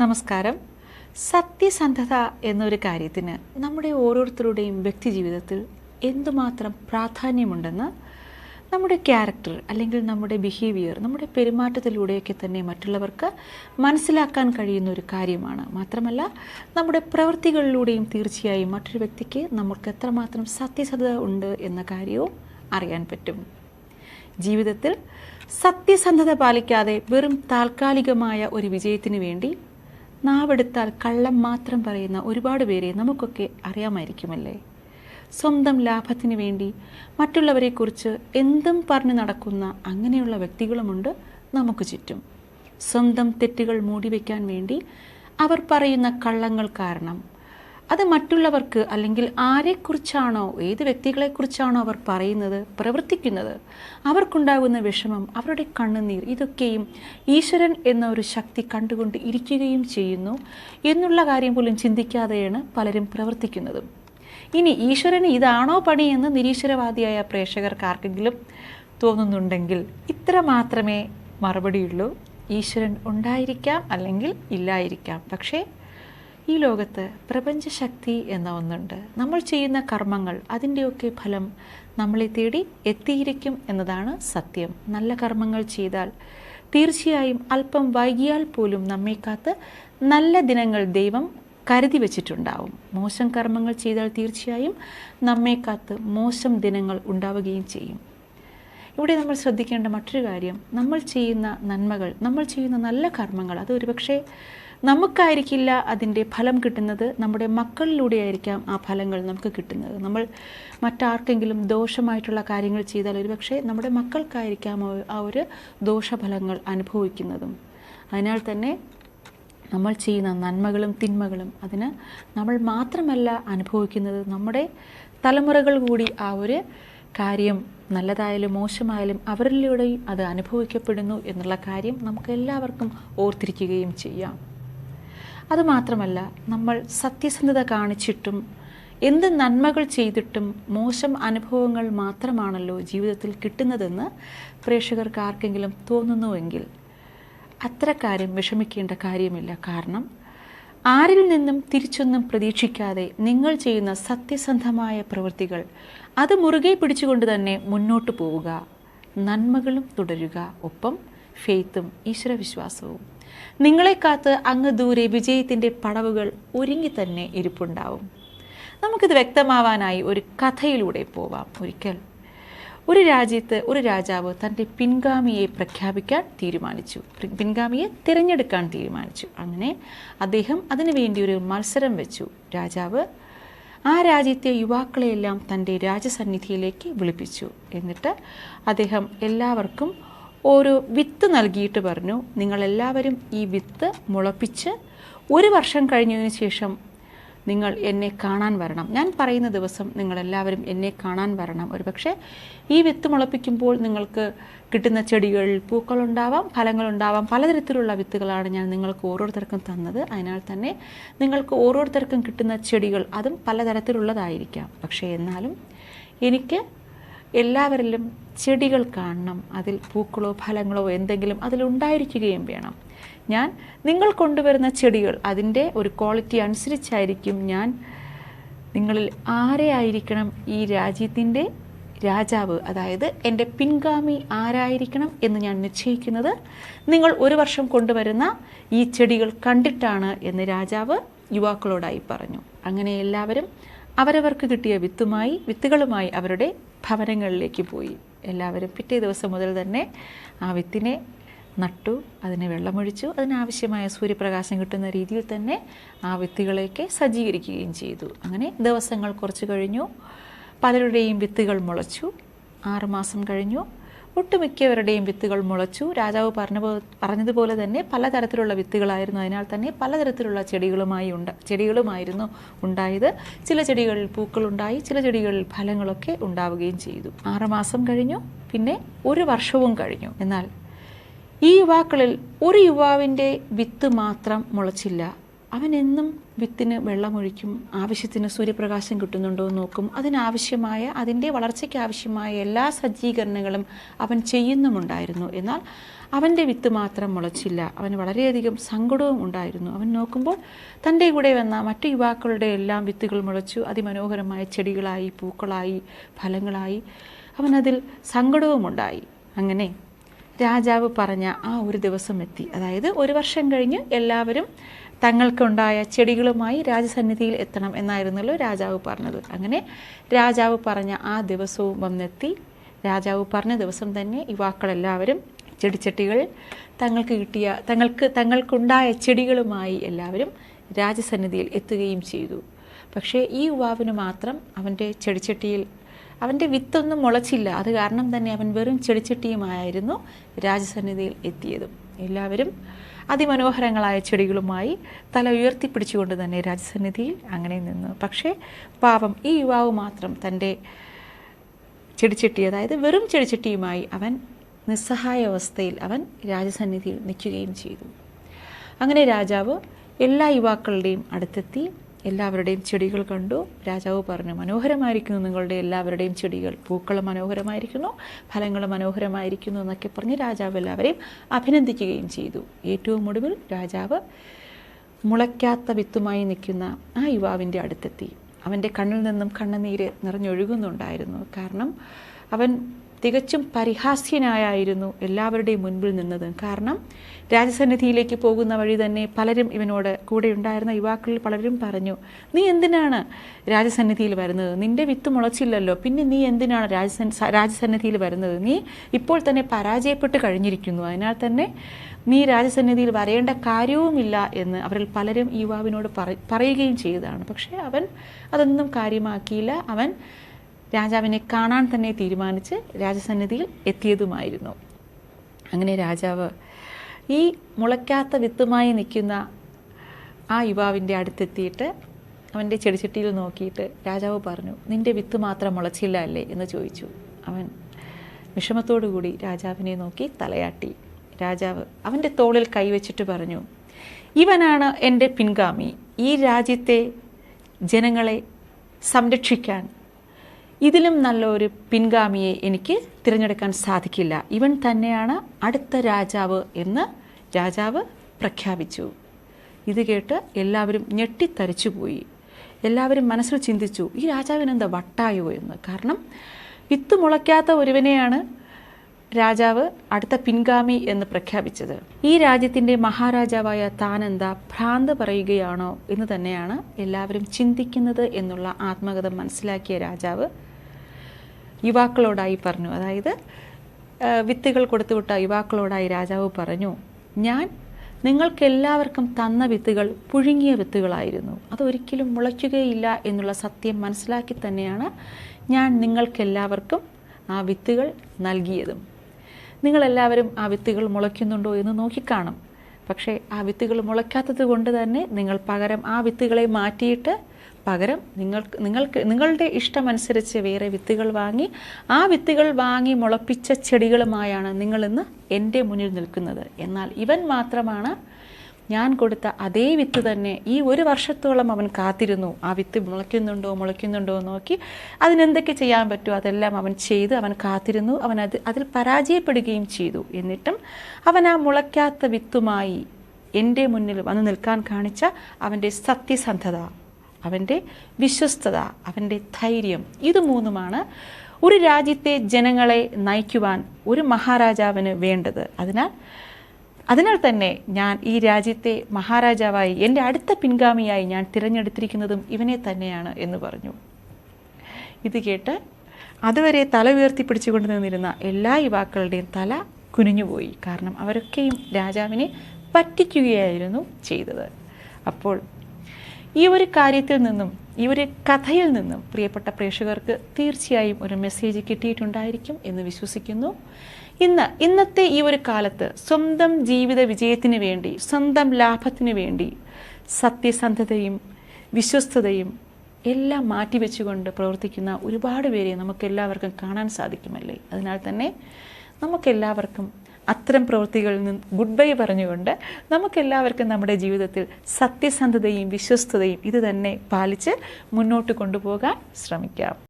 നമസ്കാരം. സത്യസന്ധത എന്നൊരു കാര്യത്തിന് നമ്മുടെ ഓരോരുത്തരുടെയും വ്യക്തിജീവിതത്തിൽ എന്തുമാത്രം പ്രാധാന്യമുണ്ടെന്ന് നമ്മുടെ ക്യാരക്ടർ അല്ലെങ്കിൽ നമ്മുടെ ബിഹേവിയർ നമ്മുടെ പെരുമാറ്റത്തിലൂടെയൊക്കെ തന്നെ മറ്റുള്ളവർക്ക് മനസ്സിലാക്കാൻ കഴിയുന്ന ഒരു കാര്യമാണ്. മാത്രമല്ല നമ്മുടെ പ്രവൃത്തികളിലൂടെയും തീർച്ചയായും മറ്റൊരു വ്യക്തിക്ക് നമുക്ക് എത്രമാത്രം സത്യസന്ധത ഉണ്ട് എന്ന കാര്യവും അറിയാൻ പറ്റും. ജീവിതത്തിൽ സത്യസന്ധത പാലിക്കാതെ വെറും താൽക്കാലികമായ ഒരു വിജയത്തിന് വേണ്ടി നാവെടുത്താൽ കള്ളം മാത്രം പറയുന്ന ഒരുപാട് പേരെ നമുക്കൊക്കെ അറിയാമായിരിക്കുമല്ലേ? സ്വന്തം ലാഭത്തിന് വേണ്ടി മറ്റുള്ളവരെക്കുറിച്ച് എന്തും പറഞ്ഞു നടക്കുന്ന അങ്ങനെയുള്ള വ്യക്തികളുമുണ്ട് നമുക്ക് ചുറ്റും. സ്വന്തം തെറ്റുകൾ മൂടിവെക്കാൻ വേണ്ടി അവർ പറയുന്ന കള്ളങ്ങൾ കാരണം അത് മറ്റുള്ളവർക്ക് അല്ലെങ്കിൽ ആരെക്കുറിച്ചാണോ ഏത് വ്യക്തികളെക്കുറിച്ചാണോ അവർ പറയുന്നത് പ്രവർത്തിക്കുന്നത് അവർക്കുണ്ടാകുന്ന വിഷമം അവരുടെ കണ്ണുനീർ ഇതൊക്കെയും ഈശ്വരൻ എന്ന ഒരു ശക്തി കണ്ടുകൊണ്ട് ഇരിക്കുകയും ചെയ്യുന്നു എന്നുള്ള കാര്യം പോലും ചിന്തിക്കാതെയാണ് പലരും പ്രവർത്തിക്കുന്നതും. ഇനി ഈശ്വരന് ഇതാണോ പണി എന്ന് നിരീശ്വരവാദിയായ പ്രേക്ഷകർക്ക് ആർക്കെങ്കിലും തോന്നുന്നുണ്ടെങ്കിൽ ഇത്ര മാത്രമേ മറുപടിയുള്ളൂ. ഈശ്വരൻ ഉണ്ടായിരിക്കാം അല്ലെങ്കിൽ ഇല്ലായിരിക്കാം. പക്ഷേ ഈ ലോകത്ത് പ്രപഞ്ചശക്തി എന്ന ഒന്നുണ്ട്. നമ്മൾ ചെയ്യുന്ന കർമ്മങ്ങൾ അതിന്റെയൊക്കെ ഫലം നമ്മളെ തേടി എത്തിയിരിക്കും എന്നതാണ് സത്യം. നല്ല കർമ്മങ്ങൾ ചെയ്താൽ തീർച്ചയായും അല്പം വൈകിയാൽ പോലും നമ്മെ കാത്ത് നല്ല ദിനങ്ങൾ ദൈവം കരുതി വച്ചിട്ടുണ്ടാവും. മോശം കർമ്മങ്ങൾ ചെയ്താൽ തീർച്ചയായും നമ്മെ കാത്ത് മോശം ദിനങ്ങൾ ഉണ്ടാവുകയും ചെയ്യും. ഇവിടെ നമ്മൾ ശ്രദ്ധിക്കേണ്ട മറ്റൊരു കാര്യം നമ്മൾ ചെയ്യുന്ന നന്മകൾ നമ്മൾ ചെയ്യുന്ന നല്ല കർമ്മങ്ങൾ അത് ഒരുപക്ഷെ നമുക്കായിരിക്കില്ല അതിന്റെ ഫലം കിട്ടുന്നത്. നമ്മുടെ മക്കളിലൂടെ ആയിരിക്കാം ആ ഫലങ്ങൾ നമുക്ക് കിട്ടുന്നത്. നമ്മൾ മറ്റാർക്കെങ്കിലും ദോഷമായിട്ടുള്ള കാര്യങ്ങൾ ചെയ്താൽ ഒരുപക്ഷെ നമ്മുടെ മക്കൾക്കായിരിക്കാം ആ ഒരു ദോഷഫലങ്ങൾ അനുഭവിക്കുന്നതും. അതിനാൽ തന്നെ നമ്മൾ ചെയ്യുന്ന നന്മകളും തിന്മകളും അതിന് നമ്മൾ മാത്രമല്ല അനുഭവിക്കുന്നത് നമ്മുടെ തലമുറകൾ കൂടി ആ ഒരു കാര്യം നല്ലതായാലും മോശമായാലും അവരിലൂടെയും അത് അനുഭവിക്കപ്പെടുന്നു എന്നുള്ള കാര്യം നമുക്ക് എല്ലാവർക്കും ഓർത്തിരിക്കുകയും ചെയ്യാം. അതുമാത്രമല്ല നമ്മൾ സത്യസന്ധത കാണിച്ചിട്ടും എന്ത് നന്മകൾ ചെയ്തിട്ടും മോശം അനുഭവങ്ങൾ മാത്രമാണല്ലോ ജീവിതത്തിൽ കിട്ടുന്നതെന്ന് പ്രേക്ഷകർക്ക് ആർക്കെങ്കിലും തോന്നുന്നുവെങ്കിൽ അത്ര കാര്യം വിഷമിക്കേണ്ട കാര്യമില്ല. കാരണം ആരിൽ നിന്നും തിരിച്ചൊന്നും പ്രതീക്ഷിക്കാതെ നിങ്ങൾ ചെയ്യുന്ന സത്യസന്ധമായ പ്രവൃത്തികൾ അത് മുറുകെ പിടിച്ചുകൊണ്ട് തന്നെ മുന്നോട്ട് പോവുക. നന്മകളും തുടരുക. ഒപ്പം ഫെയ്ത്തും ഈശ്വരവിശ്വാസവും. നിങ്ങളെ കാത്ത് അങ്ങ് ദൂരെ വിജയത്തിന്റെ പടവുകൾ ഒരുങ്ങി തന്നെ ഇരിപ്പുണ്ടാവും. നമുക്കിത് വ്യക്തമാവാനായി ഒരു കഥയിലൂടെ പോവാം ഒരിക്കൽ. ഒരു രാജ്യത്ത് ഒരു രാജാവ് തന്റെ പിൻഗാമിയെ പ്രഖ്യാപിക്കാൻ തീരുമാനിച്ചു. പിൻഗാമിയെ തിരഞ്ഞെടുക്കാൻ തീരുമാനിച്ചു. അങ്ങനെ അദ്ദേഹം അതിനുവേണ്ടി ഒരു മത്സരം വെച്ചു. രാജാവ് ആ രാജ്യത്തെ യുവാക്കളെയെല്ലാം തന്റെ രാജസന്നിധിയിലേക്ക് വിളിപ്പിച്ചു. എന്നിട്ട് അദ്ദേഹം എല്ലാവർക്കും ഓരോ വിത്ത് നൽകിയിട്ട് പറഞ്ഞു നിങ്ങളെല്ലാവരും ഈ വിത്ത് മുളപ്പിച്ച് ഒരു വർഷം കഴിഞ്ഞതിന് ശേഷം നിങ്ങൾ എന്നെ കാണാൻ വരണം. ഞാൻ പറയുന്ന ദിവസം നിങ്ങളെല്ലാവരും എന്നെ കാണാൻ വരണം. ഒരുപക്ഷെ ഈ വിത്ത് മുളപ്പിക്കുമ്പോൾ നിങ്ങൾക്ക് കിട്ടുന്ന ചെടികൾ പൂക്കളുണ്ടാവാം ഫലങ്ങളുണ്ടാവാം. പലതരത്തിലുള്ള വിത്തുകളാണ് ഞാൻ നിങ്ങൾക്ക് ഓരോരുത്തർക്കും തന്നത്. അതിനാൽ തന്നെ നിങ്ങൾക്ക് ഓരോരുത്തർക്കും കിട്ടുന്ന ചെടികൾ അതും പലതരത്തിലുള്ളതായിരിക്കാം. പക്ഷേ എന്നാലും എനിക്ക് എല്ലാവരിലും ചെടികൾ കാണണം. അതിൽ പൂക്കളോ ഫലങ്ങളോ എന്തെങ്കിലും അതിലുണ്ടായിരിക്കുകയും വേണം. ഞാൻ നിങ്ങൾ കൊണ്ടുവരുന്ന ചെടികൾ അതിന്റെ ഒരു ക്വാളിറ്റി അനുസരിച്ചായിരിക്കും ഞാൻ നിങ്ങളിൽ ആരെയായിരിക്കണം ഈ രാജ്യത്തിന്റെ രാജാവ് അതായത് എന്റെ പിൻഗാമി ആരായിരിക്കണം എന്ന് ഞാൻ നിശ്ചയിക്കുന്നത് നിങ്ങൾ ഒരു വർഷം കൊണ്ടുവരുന്ന ഈ ചെടികൾ കണ്ടിട്ടാണ് എന്ന് രാജാവ് യുവാക്കളോടായി പറഞ്ഞു. അങ്ങനെ എല്ലാവരും അവരവർക്ക് കിട്ടിയ വിത്തുമായി വിത്തുകളുമായി അവരുടെ ഭവനങ്ങളിലേക്ക് പോയി. എല്ലാവരും പിറ്റേ ദിവസം മുതൽ തന്നെ ആ വിത്തിനെ നട്ടു അതിനെ വെള്ളമൊഴിച്ചു അതിനാവശ്യമായ സൂര്യപ്രകാശം കിട്ടുന്ന രീതിയിൽ തന്നെ ആ വിത്തുകളെയൊക്കെ സജ്ജീകരിക്കുകയും ചെയ്തു. അങ്ങനെ ദിവസങ്ങൾ കുറച്ച് കഴിഞ്ഞു. പലരുടെയും വിത്തുകൾ മുളച്ചു. ആറുമാസം കഴിഞ്ഞു. ഒട്ടുമിക്കവരുടെയും വിത്തുകൾ മുളച്ചു. രാജാവ് പറഞ്ഞ പറഞ്ഞതുപോലെ തന്നെ പലതരത്തിലുള്ള വിത്തുകളായിരുന്നു. അതിനാൽ തന്നെ പലതരത്തിലുള്ള ചെടികളുമായി ഉണ്ട് ചെടികളുമായിരുന്നു ഉണ്ടായത്. ചില ചെടികളിൽ പൂക്കളുണ്ടായി ചില ചെടികളിൽ ഫലങ്ങളൊക്കെ ഉണ്ടാവുകയും ചെയ്തു. ആറുമാസം കഴിഞ്ഞു പിന്നെ ഒരു വർഷവും കഴിഞ്ഞു. എന്നാൽ ഈ യുവാക്കളിൽ ഒരു യുവാവിന്റെ വിത്ത് മാത്രം മുളച്ചില്ല. അവൻ എന്നും വിത്തിന് വെള്ളമൊഴിക്കും ആവശ്യത്തിന് സൂര്യപ്രകാശം കിട്ടുന്നുണ്ടോ എന്ന് നോക്കും. അതിനാവശ്യമായ അതിന്റെ വളർച്ചയ്ക്ക് ആവശ്യമായ എല്ലാ സജ്ജീകരണങ്ങളും അവൻ ചെയ്യുന്നുമുണ്ടായിരുന്നു. എന്നാൽ അവന്റെ വിത്ത് മാത്രം മുളച്ചില്ല. അവന് വളരെയധികം സങ്കടവും ഉണ്ടായിരുന്നു. അവൻ നോക്കുമ്പോൾ തന്റെ കൂടെ വന്ന മറ്റു യുവാക്കളുടെ എല്ലാം വിത്തുകൾ മുളച്ചു അതിമനോഹരമായ ചെടികളായി പൂക്കളായി ഫലങ്ങളായി. അവനതിൽ സങ്കടവുമുണ്ടായി. അങ്ങനെ രാജാവ് പറഞ്ഞ ആ ഒരു ദിവസം എത്തി. അതായത് ഒരു വർഷം കഴിഞ്ഞ് എല്ലാവരും തങ്ങൾക്കുണ്ടായ ചെടികളുമായി രാജസന്നിധിയിൽ എത്തണം എന്നായിരുന്നല്ലോ രാജാവ് പറഞ്ഞത്. അങ്ങനെ രാജാവ് പറഞ്ഞ ആ ദിവസവും വന്നെത്തി. രാജാവ് പറഞ്ഞ ദിവസം തന്നെ യുവാക്കളെല്ലാവരും ചെടിച്ചട്ടികൾ തങ്ങൾക്ക് കിട്ടിയ തങ്ങൾക്ക് തങ്ങൾക്കുണ്ടായ ചെടികളുമായി എല്ലാവരും രാജസന്നിധിയിൽ എത്തുകയും ചെയ്തു. പക്ഷേ ഈ യുവാവിന് മാത്രം അവന്റെ ചെടിച്ചട്ടിയിൽ അവന്റെ വിത്തൊന്നും മുളച്ചില്ല. അത് കാരണം തന്നെ അവൻ വെറും ചെടിച്ചട്ടിയുമായിരുന്നു രാജസന്നിധിയിൽ എത്തിയതും. എല്ലാവരും അതിമനോഹരങ്ങളായ ചെടികളുമായി തല ഉയർത്തിപ്പിടിച്ചുകൊണ്ട് തന്നെ രാജസന്നിധിയിൽ അങ്ങനെ നിന്നു. പക്ഷേ പാപം ഈ യുവാവ് മാത്രം തന്റെ ചെടിച്ചട്ടി അതായത് വെറും ചെടിച്ചട്ടിയുമായി അവൻ നിസ്സഹായ അവസ്ഥയിൽ അവൻ രാജസന്നിധിയിൽ നിൽക്കുകയും ചെയ്തു. അങ്ങനെ രാജാവ് എല്ലാ യുവാക്കളുടെയും അടുത്തെത്തി എല്ലാവരുടെയും ചെടികൾ കണ്ടു. രാജാവ് പറഞ്ഞു മനോഹരമായിരിക്കുന്നു നിങ്ങളുടെ എല്ലാവരുടെയും ചെടികൾ. പൂക്കൾ മനോഹരമായിരിക്കുന്നു ഫലങ്ങൾ മനോഹരമായിരിക്കുന്നു എന്നൊക്കെ പറഞ്ഞ് രാജാവ് എല്ലാവരെയും അഭിനന്ദിക്കുകയും ചെയ്തു. ഏറ്റവും ഒടുവിൽ രാജാവ് മുളയ്ക്കാത്ത വിത്തുമായി നിൽക്കുന്ന ആ യുവാവിന്റെ അടുത്തെത്തി. അവന്റെ കണ്ണിൽ നിന്നും കണ്ണുനീര് നിറഞ്ഞൊഴുകുന്നുണ്ടായിരുന്നു. കാരണം അവൻ തികച്ചും പരിഹാസ്യനായായിരുന്നു എല്ലാവരുടെയും മുൻപിൽ നിന്നത്. കാരണം രാജസന്നിധിയിലേക്ക് പോകുന്ന വഴി തന്നെ പലരും ഇവനോട് കൂടെ ഉണ്ടായിരുന്ന യുവാക്കളിൽ പലരും പറഞ്ഞു നീ എന്തിനാണ് രാജസന്നിധിയിൽ വരുന്നത്? നിന്റെ വിത്ത് മുളച്ചില്ലല്ലോ. പിന്നെ നീ എന്തിനാണ് രാജസൻ രാജസന്നിധിയിൽ വരുന്നത്? നീ ഇപ്പോൾ തന്നെ പരാജയപ്പെട്ട് കഴിഞ്ഞിരിക്കുന്നു. അതിനാൽ തന്നെ നീ രാജസന്നിധിയിൽ വരേണ്ട കാര്യവുമില്ല എന്ന് അവരിൽ പലരും യുവാവിനോട് പറയുകയും ചെയ്തതാണ്. പക്ഷേ അവൻ അതൊന്നും കാര്യമാക്കിയില്ല. അവൻ രാജാവിനെ കാണാൻ തന്നെ തീരുമാനിച്ച് രാജസന്നിധിയിൽ എത്തിയതുമായിരുന്നു. അങ്ങനെ രാജാവ് ഈ മുളയ്ക്കാത്ത വിത്തുമായി നിൽക്കുന്ന ആ യുവാവിന്റെ അടുത്തെത്തിയിട്ട് അവന്റെ ചെടിച്ചട്ടിയിൽ നോക്കിയിട്ട് രാജാവ് പറഞ്ഞു നിന്റെ വിത്ത് മാത്രം മുളച്ചില്ല അല്ലേ? എന്ന് ചോദിച്ചു. അവൻ വിഷമത്തോടുകൂടി രാജാവിനെ നോക്കി തലയാട്ടി. രാജാവ് അവന്റെ തോളിൽ കൈവച്ചിട്ട് പറഞ്ഞു ഇവനാണ് എന്റെ പിൻഗാമി. ഈ രാജ്യത്തെ ജനങ്ങളെ സംരക്ഷിക്കാൻ ഇതിലും നല്ലൊരു പിൻഗാമിയെ എനിക്ക് തിരഞ്ഞെടുക്കാൻ സാധിക്കില്ല. ഇവൻ തന്നെയാണ് അടുത്ത രാജാവ് എന്ന് രാജാവ് പ്രഖ്യാപിച്ചു. ഇത് കേട്ട് എല്ലാവരും ഞെട്ടിത്തരിച്ചുപോയി. എല്ലാവരും മനസ്സിൽ ചിന്തിച്ചു ഈ രാജാവിനെന്താ വട്ടായോ എന്ന്? കാരണം വിത്ത് മുളയ്ക്കാത്ത ഒരുവനെയാണ് രാജാവ് അടുത്ത പിൻഗാമി എന്ന് പ്രഖ്യാപിച്ചത്. ഈ രാജ്യത്തിന്റെ മഹാരാജാവായ താനെന്താ ഭ്രാന്ത് പറയുകയാണോ എന്ന് തന്നെയാണ് എല്ലാവരും ചിന്തിക്കുന്നത് എന്നുള്ള ആത്മകഥ മനസ്സിലാക്കിയ രാജാവ് യുവാക്കളോടായി പറഞ്ഞു. അതായത് വിത്തുകൾ കൊടുത്തുവിട്ട യുവാക്കളോടായി രാജാവ് പറഞ്ഞു ഞാൻ നിങ്ങൾക്കെല്ലാവർക്കും തന്ന വിത്തുകൾ പുഴുങ്ങിയ വിത്തുകളായിരുന്നു. അതൊരിക്കലും മുളയ്ക്കുകയില്ല എന്നുള്ള സത്യം മനസ്സിലാക്കി തന്നെയാണ് ഞാൻ നിങ്ങൾക്കെല്ലാവർക്കും ആ വിത്തുകൾ നൽകിയതും. നിങ്ങളെല്ലാവരും ആ വിത്തുകൾ മുളയ്ക്കുന്നുണ്ടോ എന്ന് നോക്കിക്കാണും. പക്ഷേ ആ വിത്തുകൾ മുളയ്ക്കാത്തത് കൊണ്ട് തന്നെ നിങ്ങൾ പകരം ആ വിത്തുകളെ മാറ്റിയിട്ട് പകരം നിങ്ങൾക്ക് നിങ്ങൾക്ക് നിങ്ങളുടെ ഇഷ്ടമനുസരിച്ച് വേറെ വിത്തുകൾ വാങ്ങി ആ വിത്തുകൾ വാങ്ങി മുളപ്പിച്ച ചെടികളുമായാണ് നിങ്ങളിന്ന് എന്റെ മുന്നിൽ നിൽക്കുന്നത്. എന്നാൽ ഇവൻ മാത്രമാണ് ഞാൻ കൊടുത്ത അതേ വിത്ത് തന്നെ ഈ ഒരു വർഷത്തോളം അവൻ കാത്തിരുന്നു. ആ വിത്ത് മുളയ്ക്കുന്നുണ്ടോ മുളയ്ക്കുന്നുണ്ടോ നോക്കി അതിനെന്തൊക്കെ ചെയ്യാൻ പറ്റുമോ അതെല്ലാം അവൻ ചെയ്ത് അവൻ കാത്തിരുന്നു. അവൻ അത് അതിൽ പരാജയപ്പെടുകയും ചെയ്തു. എന്നിട്ടും അവൻ ആ മുളയ്ക്കാത്ത വിത്തുമായി എന്റെ മുന്നിൽ വന്ന് നിൽക്കാൻ കാണിച്ച അവന്റെ സത്യസന്ധത. അവന്റെ വിശ്വസ്തത അവന്റെ ധൈര്യം ഇത് മൂന്നുമാണ് ഒരു രാജ്യത്തെ ജനങ്ങളെ നയിക്കുവാൻ ഒരു മഹാരാജാവിന് വേണ്ടത്. അതിനാൽ അതിനാൽ തന്നെ ഞാൻ ഈ രാജ്യത്തെ മഹാരാജാവായി എന്റെ അടുത്ത പിൻഗാമിയായി ഞാൻ തിരഞ്ഞെടുത്തിരിക്കുന്നതും ഇവനെ തന്നെയാണ് എന്ന് പറഞ്ഞു. ഇത് കേട്ട് അതുവരെ തല ഉയർത്തി പിടിച്ചുകൊണ്ട് നിന്നിരുന്ന എല്ലാ യുവാക്കളുടെയും തല കുനിഞ്ഞുപോയി കാരണം അവരൊക്കെയും രാജാവിനെ പറ്റിക്കുകയായിരുന്നു ചെയ്തത്. അപ്പോൾ ഈ ഒരു കാര്യത്തിൽ നിന്നും ഈ ഒരു കഥയിൽ നിന്നും പ്രിയപ്പെട്ട പ്രേക്ഷകർക്ക് തീർച്ചയായും ഒരു മെസ്സേജ് കിട്ടിയിട്ടുണ്ടായിരിക്കും എന്ന് വിശ്വസിക്കുന്നു. ഇന്ന് ഇന്നത്തെ ഈ ഒരു കാലത്ത് സ്വന്തം ജീവിത വിജയത്തിന് വേണ്ടി സ്വന്തം ലാഭത്തിന് വേണ്ടി സത്യസന്ധതയും വിശ്വസ്തതയും എല്ലാം മാറ്റിവെച്ചുകൊണ്ട് പ്രവർത്തിക്കുന്ന ഒരുപാട് പേരെ നമുക്കെല്ലാവർക്കും കാണാൻ സാധിക്കുമല്ലേ? അതിനാൽ തന്നെ നമുക്കെല്ലാവർക്കും അത്തരം പ്രവൃത്തികളിൽ നിന്ന് ഗുഡ് ബൈ പറഞ്ഞുകൊണ്ട് നമുക്കെല്ലാവർക്കും നമ്മുടെ ജീവിതത്തിൽ സത്യസന്ധതയും വിശ്വസ്തതയും ഇത് തന്നെ പാലിച്ച് മുന്നോട്ട് കൊണ്ടുപോകാൻ ശ്രമിക്കാം.